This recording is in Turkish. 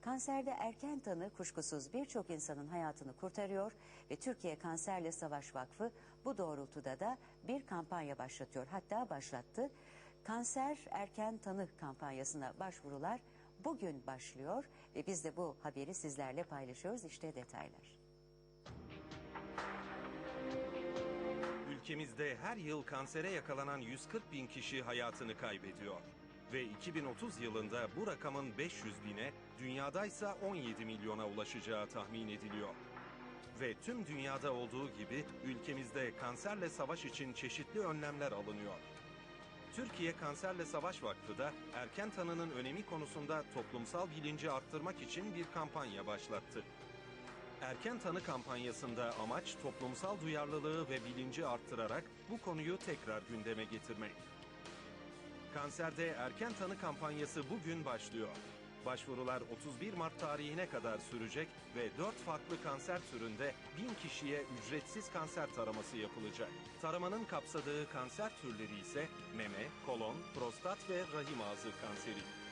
Kanserde erken tanı kuşkusuz birçok insanın hayatını kurtarıyor ve Türkiye Kanserle Savaş Vakfı bu doğrultuda da bir kampanya başlatıyor. Hatta başlattı. Kanser erken tanı kampanyasına başvurular bugün başlıyor ve biz de bu haberi sizlerle paylaşıyoruz. İşte detaylar. Ülkemizde her yıl kansere yakalanan 140 bin kişi hayatını kaybediyor. Ve 2030 yılında bu rakamın 500 bine, dünyadaysa 17 milyona ulaşacağı tahmin ediliyor. Ve tüm dünyada olduğu gibi ülkemizde kanserle savaş için çeşitli önlemler alınıyor. Türkiye Kanserle Savaş Vakfı da erken tanının önemi konusunda toplumsal bilinci arttırmak için bir kampanya başlattı. Erken tanı kampanyasında amaç toplumsal duyarlılığı ve bilinci arttırarak bu konuyu tekrar gündeme getirmek. Kanserde erken tanı kampanyası bugün başlıyor. Başvurular 31 Mart tarihine kadar sürecek ve 4 farklı kanser türünde 1000 kişiye ücretsiz kanser taraması yapılacak. Taramanın kapsadığı kanser türleri ise meme, kolon, prostat ve rahim ağzı kanseri.